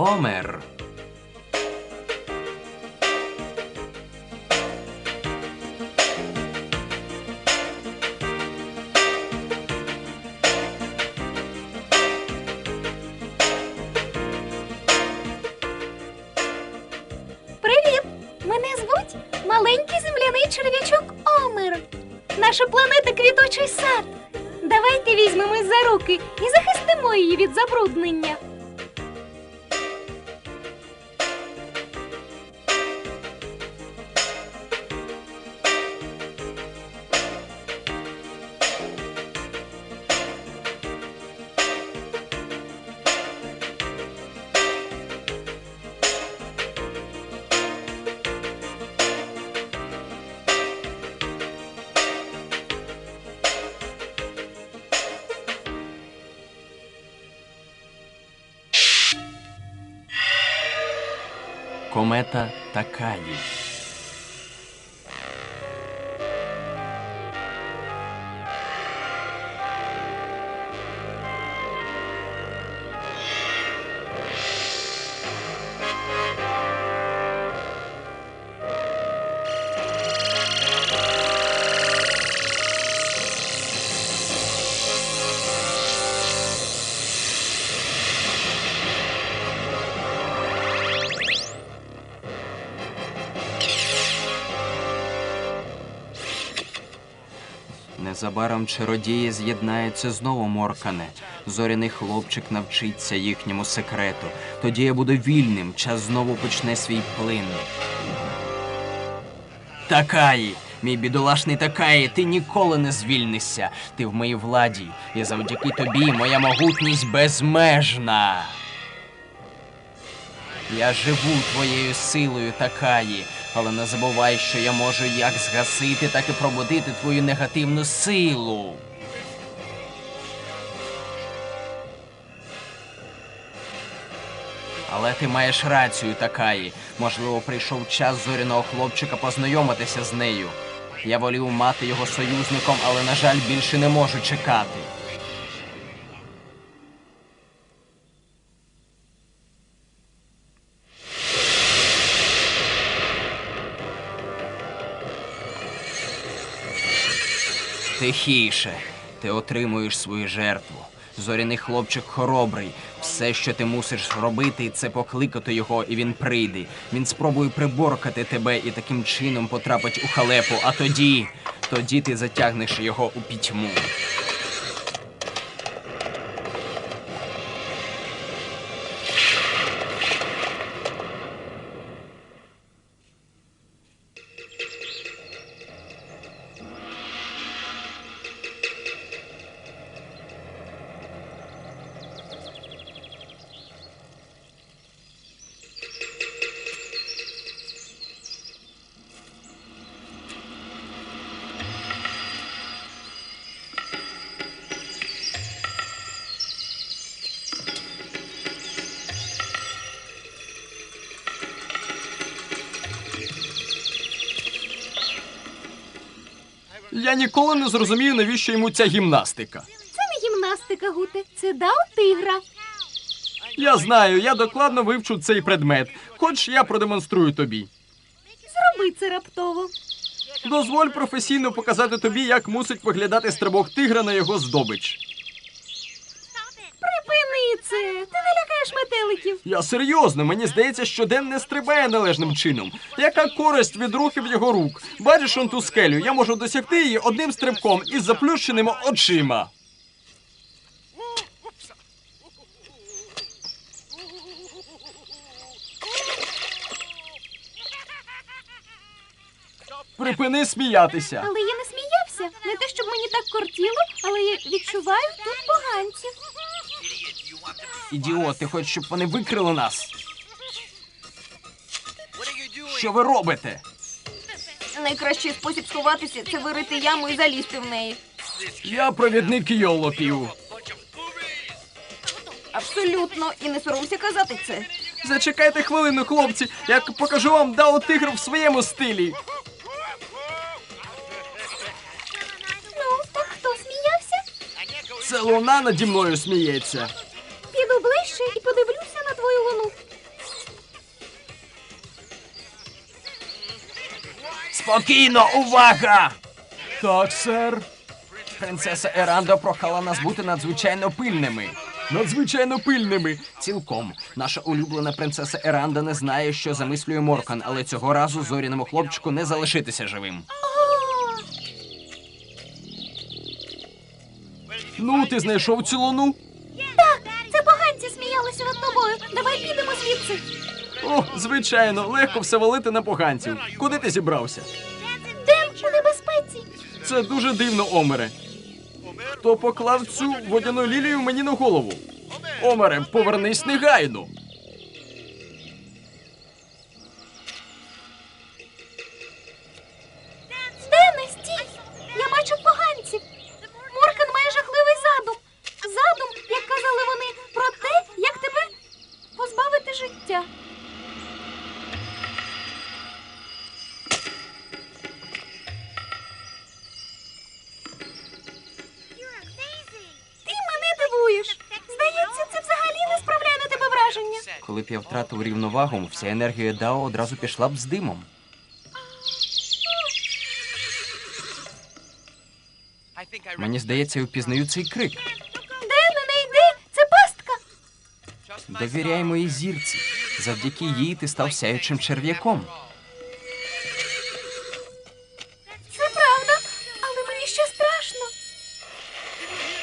Омер. Привіт! Мене звуть маленький земляний черв'ячок Омер. Наша планета квіточий сад. Давайте візьмемось за руки і захистимо її від забруднення. Комета Такаї. Незабаром чародії з'єднаються знову, Моркане. Зоряний хлопчик навчиться їхньому секрету. Тоді я буду вільним, час знову почне свій плин. Такаї, мій бідолашний Такаї, ти ніколи не звільнишся. Ти в моїй владі, і завдяки тобі моя могутність безмежна. Я живу твоєю силою, Такаї, але не забувай, що я можу як згасити, так і пробудити твою негативну силу. Але ти маєш рацію, Такаї. Можливо, прийшов час зоряного хлопчика познайомитися з нею. Я волів мати його союзником, але, на жаль, більше не можу чекати. Тихіше, ти отримуєш свою жертву. Зоряний хлопчик хоробрий. Все, що ти мусиш робити, це покликати його, і він прийде. Він спробує приборкати тебе і таким чином потрапить у халепу. А тоді, тоді ти затягнеш його у пітьму. Я ніколи не зрозумію, навіщо йому ця гімнастика. Це не гімнастика, Гуте, це дал тигра. Я знаю, я докладно вивчу цей предмет. Хоч я продемонструю тобі. Зроби це раптово. Дозволь професійно показати тобі, як мусить виглядати стрибок тигра на його здобич. Це. Ти не лякаєш метеликів. Я серйозно, мені здається, що Ден не стрибає належним чином. Яка користь від рухів його рук? Бачиш он ту скелю, я можу досягти її одним стрибком із заплющеними очима. Припини сміятися. Але я не сміявся. Не те, щоб мені так кортіло, але я відчуваю тут поганців. Ідіот, ти хочеш, щоб вони викрили нас? Що ви робите? Найкращий спосіб сховатися це вирити яму і залізти в неї. Я провідник йолопів. Абсолютно, і не соромся казати це. Зачекайте хвилину, хлопці. Я покажу вам дао тигр в своєму стилі. Ну, так хто сміявся? Це луна наді мною сміється інакше і подивлюся на твою луну. Спокійно, увага! Так, сер. Принцеса Ерандо прохала нас бути надзвичайно пильними. Надзвичайно пильними. Цілком наша улюблена принцеса Еранда не знає, що замислює Моркан, але цього разу зоряному хлопчику не залишитися живим. Ну, ти знайшов цілону? Давай підемо звідси. О, звичайно, легко все валити на поганців. Куди ти зібрався? Дем у небезпеці. Це дуже дивно, Омере. Хто поклав цю водяну лілію мені на голову? Омере, повернись негайно. Дене, стій! Я бачу поганців. Моркан має жахливий задум. Задум, як казали вони, про те, як тебе позбавити. Ти мене дивуєш. Здається, це взагалі не справляє на тебе враження. Коли б я втратив рівновагу, вся енергія Дао одразу пішла б з димом. Мені здається, я впізнаю цей крик. Дене, не йди, це пастка. Довіряй моїй зірці. Завдяки їй ти став сяючим черв'яком. Це правда, але мені ще страшно.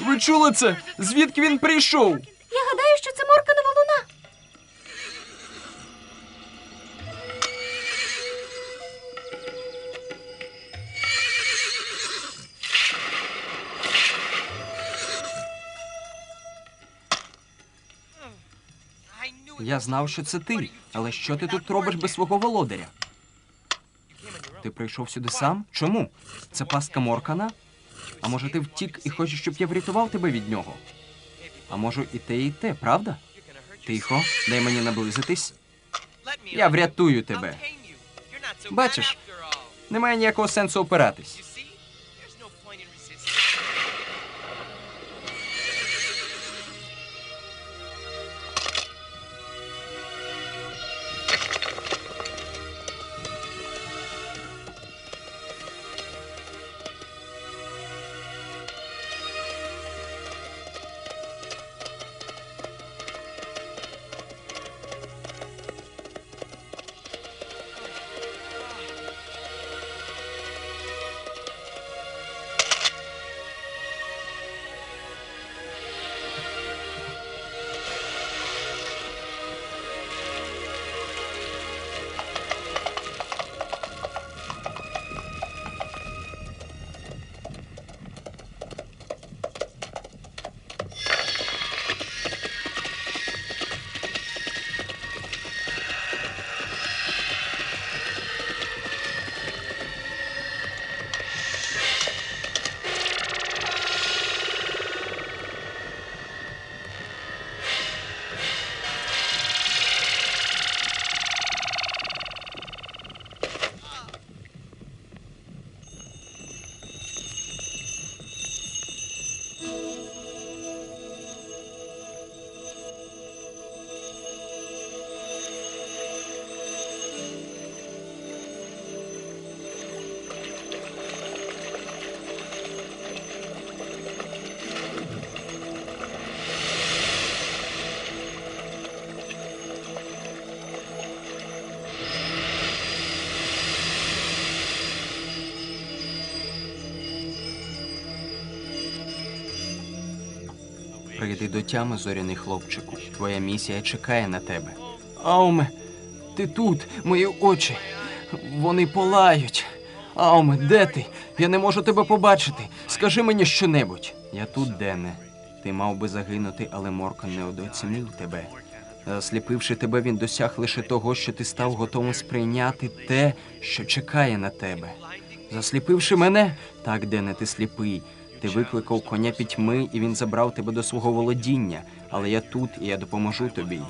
Ви чули це? Звідки він прийшов? Я знав, що це ти. Але що ти тут робиш без свого володаря? Ти прийшов сюди сам? Чому? Це пастка Моркана? А може ти втік і хочеш, щоб я врятував тебе від нього? А може і те, і те, правда? Тихо, дай мені наблизитись. Я врятую тебе. Бачиш, немає ніякого сенсу опиратись. Прийди до тями, зоряний хлопчику. Твоя місія чекає на тебе. Ауме, ти тут, мої очі. Вони палають. Ауме, де ти? Я не можу тебе побачити. Скажи мені щонебудь. Я тут, Дене. Ти мав би загинути, але Моркан не одоцінив тебе. Засліпивши тебе, він досяг лише того, що ти став готовим сприйняти те, що чекає на тебе. Засліпивши мене, так, Дене, ти сліпий. Ти викликав коня пітьми, і він забрав тебе до свого володіння. Але я тут, і я допоможу тобі.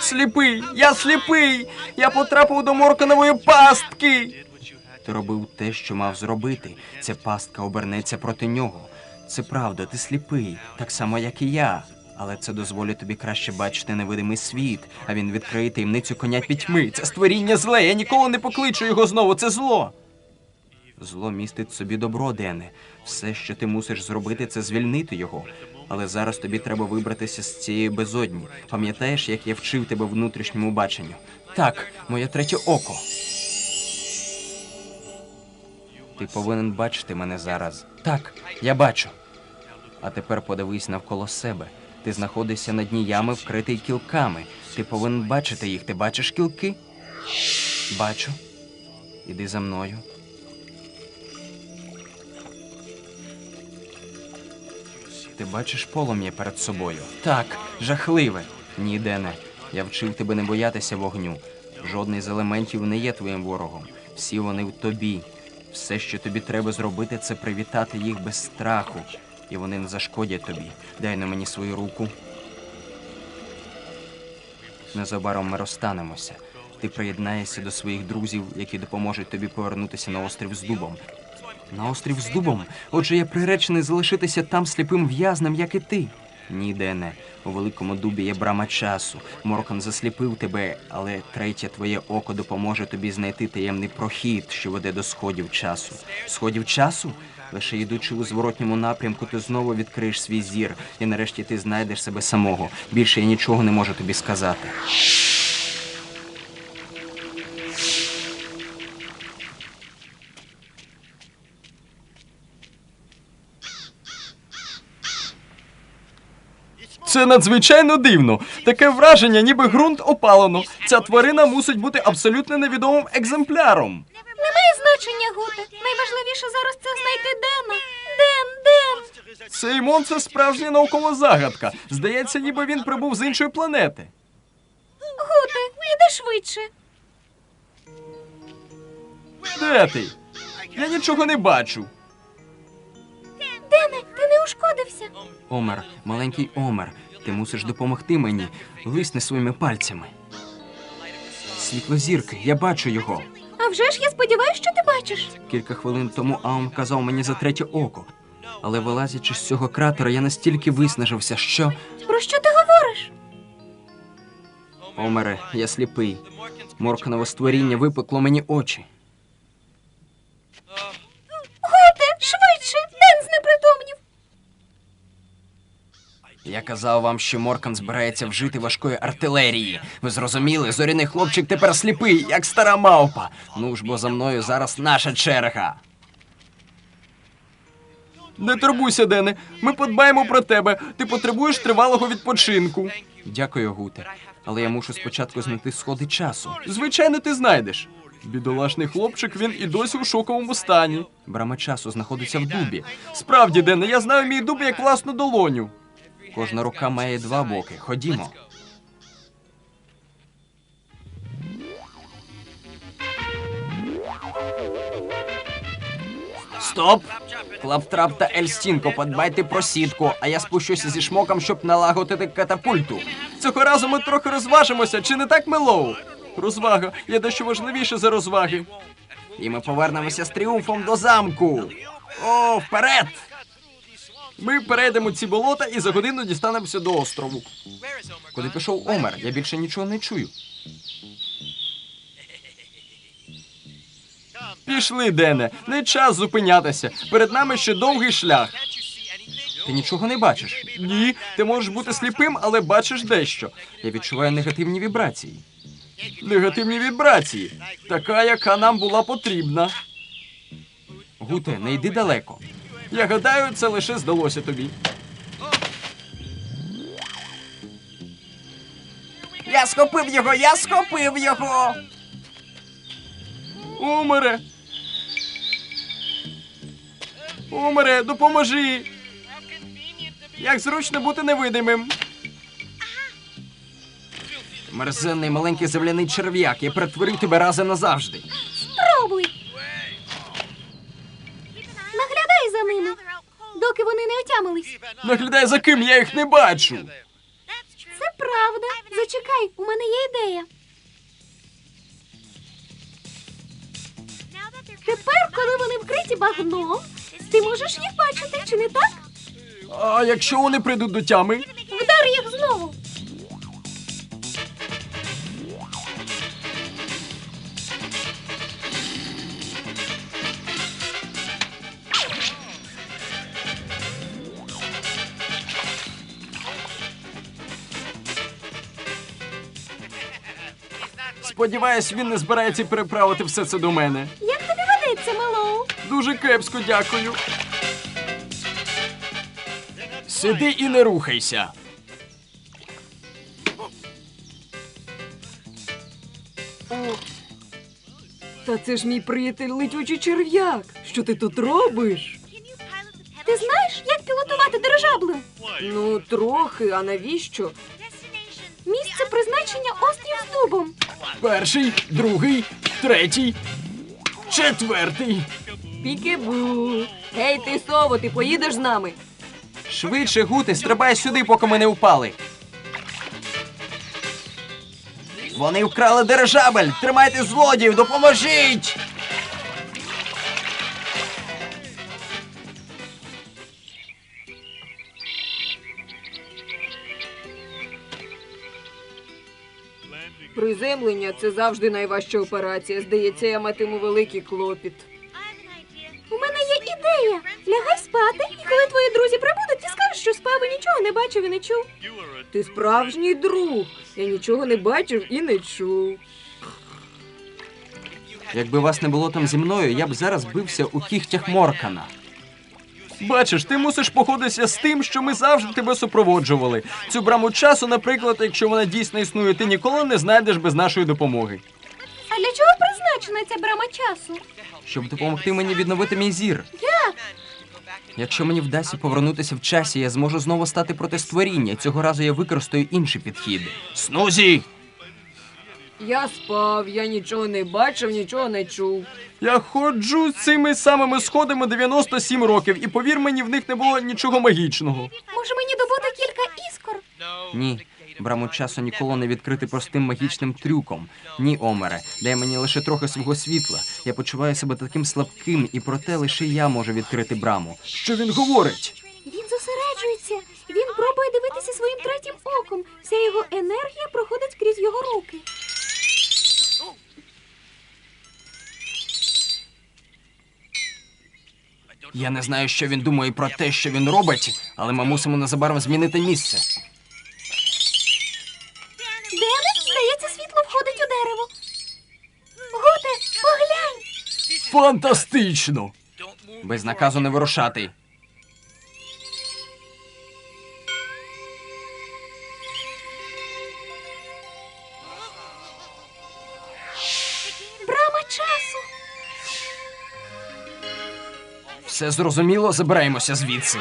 Сліпий! Я сліпий! Я потрапив до Морканової пастки! Ти робив те, що мав зробити. Ця пастка обернеться проти нього. Це правда, ти сліпий, так само, як і я. Але це дозволить тобі краще бачити невидимий світ, а він відкриє таємницю коня пітьми. Це створіння зле, я ніколи не покличу його знову, це зло. Зло містить собі добро, Дене. Все, що ти мусиш зробити, це звільнити його. Але зараз тобі треба вибратися з цієї безодні. Пам'ятаєш, як я вчив тебе внутрішньому баченню? Так, моє третє око. Ти повинен бачити мене зараз. Так, я бачу. А тепер подивись навколо себе. Ти знаходишся на дні ями, вкритий кілками. Ти повинен бачити їх. Ти бачиш кілки? Бачу. Іди за мною. Ти бачиш полум'я перед собою. Так, жахливе. Ні, Дене. Я вчив тебе не боятися вогню. Жодний з елементів не є твоїм ворогом. Всі вони в тобі. Все, що тобі треба зробити, це привітати їх без страху. І вони не зашкодять тобі. Дай на мені свою руку. Незабаром ми розстанемося. Ти приєднаєшся до своїх друзів, які допоможуть тобі повернутися на острів з дубом. На острів з дубом? Отже, я приречений залишитися там сліпим в'язнем, як і ти. Ні, Дене, у великому дубі є брама часу. Моркан засліпив тебе, але третє твоє око допоможе тобі знайти таємний прохід, що веде до сходів часу. Сходів часу? Лише йдучи у зворотньому напрямку, ти знову відкриєш свій зір, і нарешті ти знайдеш себе самого. Більше я нічого не можу тобі сказати. Це надзвичайно дивно. Таке враження, ніби ґрунт опалено. Ця тварина мусить бути абсолютно невідомим екземпляром. Немає значення, Гуте. Найважливіше зараз це знайти Дена. Ден, Ден. Цей мон це справжня наукова загадка. Здається, ніби він прибув з іншої планети. Гуте, іди швидше. Де ти? Я нічого не бачу. Дене, ти не ушкодився. Омер, маленький Омер, ти мусиш допомогти мені. Лисни своїми пальцями. Світло зірки, я бачу його. А вже ж я сподіваюся, що ти бачиш. Кілька хвилин тому Аум казав мені за третє око. Але вилазячи з цього кратера, я настільки виснажився, що. Про що ти говориш? Омере, я сліпий. Морканове створіння випекло мені очі. Гуте, швидше! Ден знепритомнів. Я казав вам, що Моркан збирається вжити важкої артилерії. Ви зрозуміли, зоряний хлопчик тепер сліпий, як стара мавпа. Ну ж бо за мною зараз наша черга. Не турбуйся, Дене. Ми подбаємо про тебе. Ти потребуєш тривалого відпочинку. Дякую, Гуте. Але я мушу спочатку знайти сходи часу. Звичайно, ти знайдеш. Бідолашний хлопчик, він і досі у шоковому стані. Брама часу знаходиться в дубі. Справді, Дене, я знаю мій дуб як власну долоню. Кожна рука має два боки. Ходімо. Стоп! Клаптрап та Ельстінко, подбайте про сітку, а я спущуся зі шмоком, щоб налагодити катапульту. Цього разу ми трохи розважимося, чи не так, Мелоу? Розвага є дещо важливіше за розваги. І ми повернемося з тріумфом до замку. О, вперед! Ми перейдемо ці болота і за годину дістанемося до острову. Куди пішов Омер? Я більше нічого не чую. Пішли, Дене, не час зупинятися. Перед нами ще довгий шлях. Ти нічого не бачиш. Ні, ти можеш бути сліпим, але бачиш дещо. Я відчуваю негативні вібрації. Негативні вібрації, така, яка нам була потрібна. Гуте, не йди далеко. Я гадаю, це лише здалося тобі. Я схопив його, я схопив його. Умере. Умере, допоможи. Як зручно бути невидимим. Мерзенний маленький земляний черв'як. Я перетворив тебе разом назавжди. Отямились. За ким, я їх не бачу. Це правда. Зачекай, у мене є ідея. Тепер, коли вони вкриті багном, ти можеш їх бачити, чи не так? А якщо вони прийдуть до тями? Сподіваюсь, він не збирається переправити все це до мене. Як тобі ведеться, Мелоу? Дуже кепсько, дякую. Сиди і не рухайся. Та це ж мій приятель летючий черв'як. Що ти тут робиш? Ти знаєш, як пілотувати дирижаблем? Ну, трохи, а навіщо? Місце призначення острів з дубом. Перший, другий, третій, четвертий. Пікебу. Гей, ти сово, ти поїдеш з нами? Швидше, гути, стрибай сюди, поки ми не впали. Вони вкрали дирижабель! Тримайте злодіїв, допоможіть! Приземлення це завжди найважча операція. Здається, я матиму великий клопіт. У мене є ідея. Лягай спати, і коли твої друзі прибудуть, ти скажеш, що спав і нічого не бачив і не чув. Ти справжній друг. Я нічого не бачив і не чув. Якби вас не було там зі мною, я б зараз бився у кігтях Моркана. Бачиш, ти мусиш походитися з тим, що ми завжди тебе супроводжували. Цю браму часу, наприклад, якщо вона дійсно існує, ти ніколи не знайдеш без нашої допомоги. А для чого призначена ця брама часу? щоб допомогти мені відновити мій зір. Як? Якщо мені вдасться повернутися в часі, я зможу знову стати проти створіння. Цього разу я використаю інший підхід. Снузі! Я спав, я нічого не бачив, нічого не чув. Я ходжу цими самими сходами 97 років, і повір мені, в них не було нічого магічного. Може мені добути кілька іскор? Ні, браму часу ніколи не відкрити простим магічним трюком. Ні, Омере, дай мені лише трохи свого світла. Я почуваю себе таким слабким, і проте лише я можу відкрити браму. Що він говорить? Він зосереджується. Він пробує дивитися своїм третім оком. Вся його енергія проходить крізь його руки. Я не знаю, що він думає про те, що він робить, але ми мусимо незабаром змінити місце. Дене, здається, світло входить у дерево. Гуте, поглянь! Фантастично! Без наказу не вирушати. Все зрозуміло, забираємося звідси.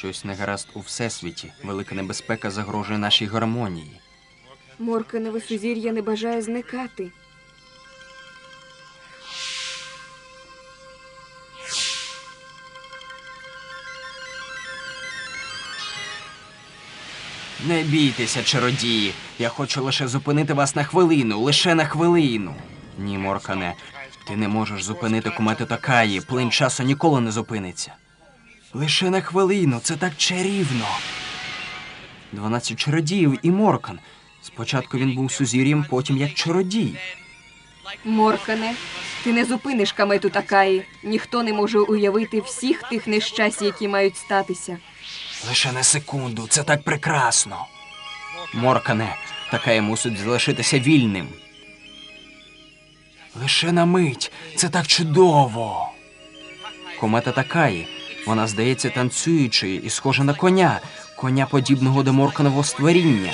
Щось негаразд у всесвіті. Велика небезпека загрожує нашій гармонії. Морканеве сузір'я не бажає зникати. Не бійтеся, чародії. Я хочу лише зупинити вас на хвилину, лише на хвилину. Ні, Моркане, ти не можеш зупинити комету Такаї. Плин часу ніколи не зупиниться. Лише на хвилину, це так чарівно. Дванадцять чародіїв і Моркан. Спочатку він був сузір'ям, потім як чародій. Моркане, ти не зупиниш камету Такаї. Ніхто не може уявити всіх тих нещасть, які мають статися. Лише на секунду, це так прекрасно. Моркане, Такая мусить залишитися вільним. Лише на мить, це так чудово. Комета Такаї, вона здається танцюючою і схожа на коня, коня подібного до Морканового створіння.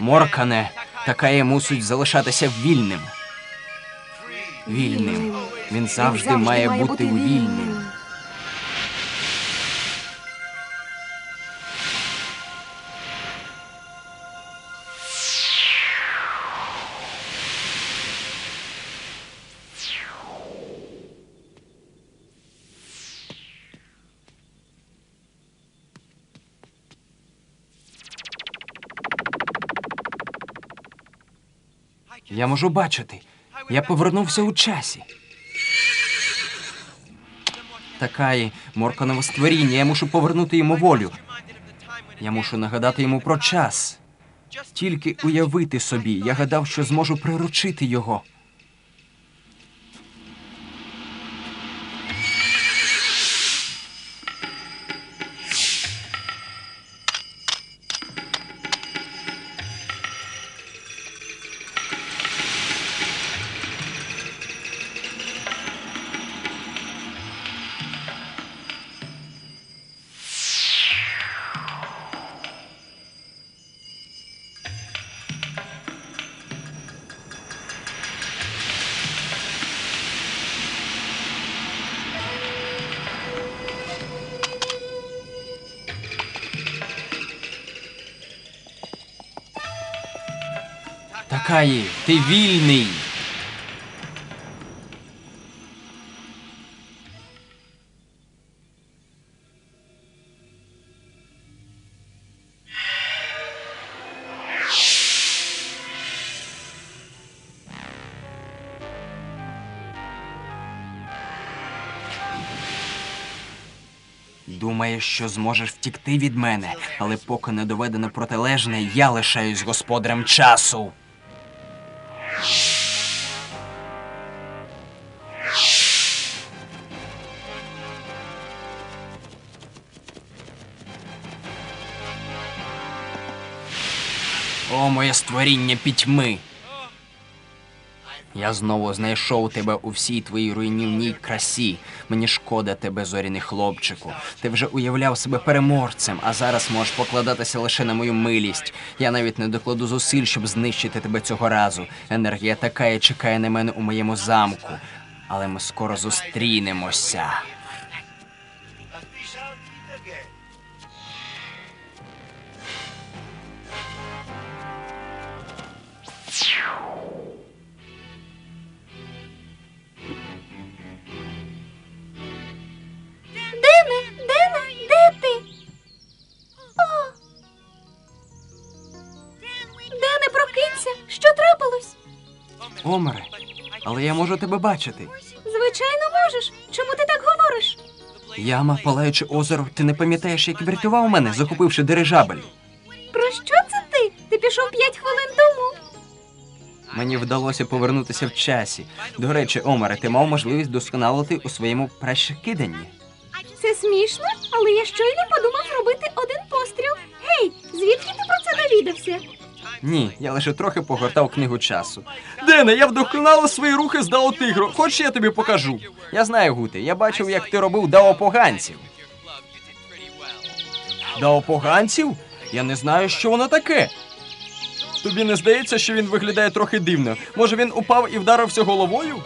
Моркане, такає мусить залишатися вільним. Вільним. Він завжди, має бути вільним. Я можу бачити. Я повернувся у часі. Такає морканове створіння, я мушу повернути йому волю. Я мушу нагадати йому про час. Тільки уявити собі, я гадав, що зможу приручити його. Такає, ти вільний. Думаєш, що зможеш втікти від мене, але поки не доведено протилежне, я лишаюсь господарем часу. Створіння пітьми. Я знову знайшов тебе у всій твоїй руйнівній красі. Мені шкода тебе, зоряний хлопчику. Ти вже уявляв себе переможцем, а зараз можеш покладатися лише на мою милість. Я навіть не докладу зусиль, щоб знищити тебе цього разу. Енергія така і чекає на мене у моєму замку. Але ми скоро зустрінемося. Омере, але я можу тебе бачити. Звичайно, можеш. Чому ти так говориш? Яма, палаючи озеро, ти не пам'ятаєш, як врятував мене, захопивши дирижабель. Про що це ти? Ти пішов п'ять хвилин тому. Мені вдалося повернутися в часі. До речі, Омере, ти мав можливість досконалити у своєму пращекиданні. Це смішно, але я щойно подумав зробити один постріл. Гей, звідки ти про це довідався? Ні, я лише трохи погортав книгу часу. Дене, я вдосконало свої рухи з Дао Тигру. Хоч я тобі покажу. Я знаю, Гути, я бачив, як ти робив дао поганців. Дао поганців? Я не знаю, що воно таке. Тобі не здається, що він виглядає трохи дивно? Може він упав і вдарився головою?